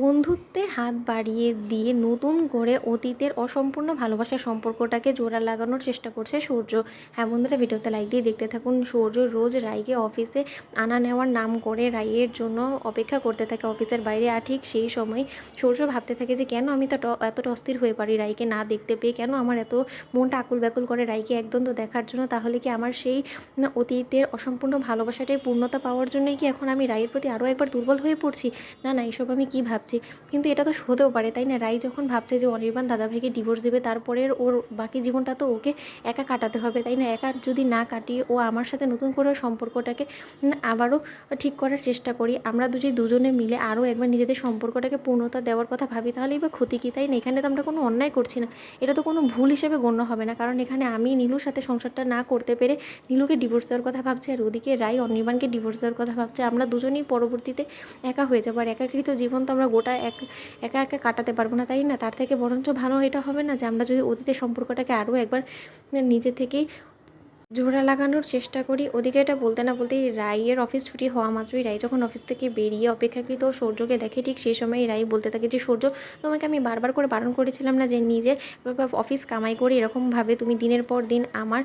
বন্ধুত্বের হাত বাড়িয়ে দিয়ে নতুন করে অতীতের অসম্পূর্ণ ভালোবাসার সম্পর্কটাকে জোড়া লাগানোর চেষ্টা করছে সূর্য। হ্যাঁ বন্ধুরা, ভিডিওতে লাইক দিয়ে দেখতে থাকুন। সূর্য রোজ রায়কে অফিসে আনা নেওয়ার নাম করে রায়ের জন্য অপেক্ষা করতে থাকে অফিসের বাইরে। আর ঠিক সেই সময় সূর্য ভাবতে থাকে যে, কেন আমি তো এতটা অস্থির হয়ে পারি রায়কে না দেখতে পেয়ে? কেন আমার এত মনটা আকুল ব্যাকুল করে রায়কে একদম তো দেখার জন্য? তাহলে কি আমার সেই অতীতের অসম্পূর্ণ ভালোবাসাটাই পূর্ণতা পাওয়ার জন্যই কি এখন আমি রায়ের প্রতি আরও একবার দুর্বল হয়ে পড়ছি? না না, এসব আমি কী ভাবছি? কিন্তু এটা তো হতেও পারে, তাই না? রাই যখন ভাবছে যে অনির্বাণ দাদাভাইকে ডিভোর্স দেবে, তারপরে ওর বাকি জীবনটা তো ওকে একা কাটাতে হবে, তাই না? একা যদি না কাটিয়ে ও আমার সাথে নতুন করে সম্পর্কটাকে আবারও ঠিক করার চেষ্টা করি, আমরা দুজি দুজনে মিলে আরও একবার নিজেদের সম্পর্কটাকে পূর্ণতা দেওয়ার কথা ভাবি, তাহলেই বা ক্ষতি কী, তাই না? এখানে তো আমরা কোনো অন্যায় করছি না। এটা তো কোনো ভুল হিসেবে গণ্য হবে না, কারণ এখানে আমি নীলুর সাথে সংসারটা না করতে পেরে নীলুকে ডিভোর্স দেওয়ার কথা ভাবছি, আর ওদিকে রাই অনির্বাণকে ডিভোর্স দেওয়ার কথা ভাবছে, আমরা দুজনেই পরবর্তীতে একা হয়ে যাব, আর একাকৃত জীবন তো আমরা গোটা এক, একা একা কাটাতে পারব না, তাই না? তার থেকে বরঞ্চ ভালো এটা হবে না যে আমরা যদি অতীতের সম্পর্কটাকে আরও একবার নিজে থেকেই জোড়া লাগানোর চেষ্টা করি। ওদিকে এটা বলতে না বলতেই রাইয়ের অফিস ছুটি হওয়া মাত্রই রাই যখন অফিস থেকে বেরিয়ে অপেক্ষাকৃত সূর্যকে দেখে ঠিক সেই সময় রাই বলতে থাকে যে, সূর্য, তোমাকে আমি বারবার করে বারণ করেছিলাম না যে, নিজে অফিস কামাই করে এরকমভাবে তুমি দিনের পর দিন আমার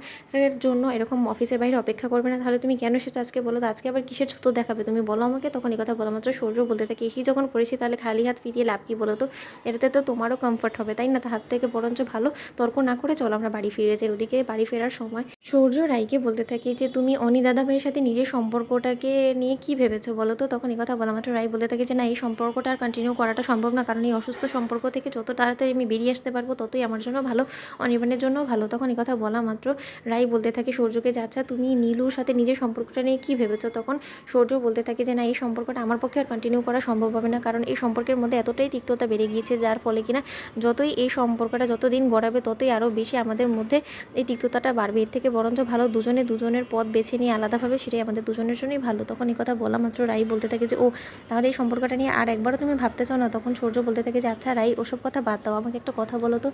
জন্য এরকম অফিসের বাইরে অপেক্ষা করবে না? তাহলে তুমি কেন সেটা আজকে বলো? আজকে আবার কিসের ছুতো দেখাবে? তুমি বলো আমাকে? তখন এই কথা বলা মাত্র সূর্য বলতে থাকে এই যখন করেছি তাহলে খালি হাত ফিরিয়ে লাভ কি বলো তো? এটাতে তো তোমারও কমফর্ট হবে, তাই না? তার হাত থেকে বরঞ্চ ভালো তর্ক না করে চলো আমরা বাড়ি ফিরে যাই। ওদিকে বাড়ি ফেরার সময় সূর্য রায়কে বলতে থাকি যে, তুমি অনি দাদা ভাইয়ের সাথে নিজের সম্পর্কটাকে নিয়ে কি ভেবেছো বলো তো? তখন এই কথা বলা মাত্র রায় বলতে থাকে যে, না, এই সম্পর্কটা আর কন্টিনিউ করাটা সম্ভব না। কারণ এই অসুস্থ সম্পর্ক থেকে যত তাড়াতাড়ি আমি বেরিয়ে আসতে পারব, ততই আমার জন্য ভালো, অনির্বাণের জন্য ভালো। তখন এই কথা বলা মাত্র রায় বলতে থাকে সূর্যকে যে আচ্ছা তুমি নীলুর সাথে নিজের সম্পর্কটা নিয়ে কী ভেবেছো? তখন সূর্য বলতে থাকে যে, না, এই সম্পর্কটা আমার পক্ষে আর কন্টিনিউ করা সম্ভব হবে না। কারণ এই সম্পর্কের মধ্যে এতটাই তিক্ততা বেড়ে গিয়েছে, যার ফলে কিনা যতই এই সম্পর্কটা যতদিন গড়াবে, ততই আরও বেশি আমাদের মধ্যে এই তিক্ততাটা বাড়বে। এর থেকে বরঞ্চ ভালো, দুজনে দুজনের পথ বেছে নিয়ে আলাদাভাবে সেটাই আমাদের দুজনের জন্যই ভালো। তখন এই কথা বলা মাত্র রাই বলতে থাকে যে, ও, তাহলে এই সম্পর্কটা নিয়ে আর একবারও তুমি ভাবতে চাও না? তখন সূর্য বলতে থাকে যে আচ্ছা রাই, ওসব কথা বাদ দাও, আমাকে একটা কথা বলো তো।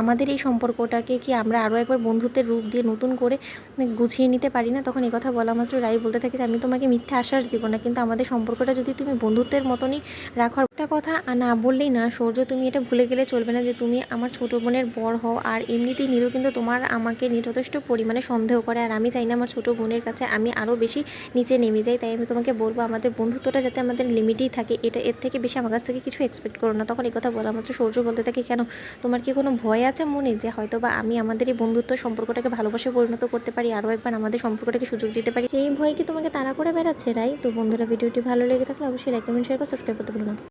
আমাদের এই সম্পর্কটাকে কি আমরা আরও একবার বন্ধুত্বের রূপ দিয়ে নতুন করে গুছিয়ে নিতে পারি না? তখন এই কথা বলা মাত্র রাই বলতে থাকে যে, আমি তোমাকে মিথ্যে আশ্বাস দিব না, কিন্তু আমাদের সম্পর্কটা যদি তুমি বন্ধুত্বের মতনই রাখো। আর একটা কথা না বললেই না, সূর্য তুমি এটা ভুলে গেলে চলবে না যে, তুমি আমার ছোটো বোনের বর হও, আর এমনিতেই নীলু কিন্তু তোমার আমাকে নিয়ে যথেষ্ট পরিমাণে সন্দেহ করে, আর আমি চাই না আমার ছোটো বোনের কাছে আমি আরও বেশি নিচে নেমে যাই। তাই আমি তোমাকে বলব, আমাদের বন্ধুত্বটা যাতে আমাদের লিমিটেই থাকে, এটা এর থেকে বেশি আমার কাছ থেকে কিছু এক্সপেক্ট করো না। তখন এই কথা বলা মাত্র সূর্য বলতে থাকে, কেন? তোমার কি কোনো ভয় আছে মনে, যে হয়তো বা আমি আমাদের এই বন্ধুত্ব সম্পর্কটাকে ভালোবাসে পরিণত করতে পারি আরও একবার আমাদের সম্পর্কটাকে সুযোগ দিতে পারি? সেই ভয় কি তোমাকে তাড়া করে বেড়াচ্ছে, রাই? তো বন্ধুরা, ভিডিওটি ভালো লেগে থাকলে অবশ্যই কমেন্ট শেয়ার করে সাবস্ক্রাইব করতে ভুলো না।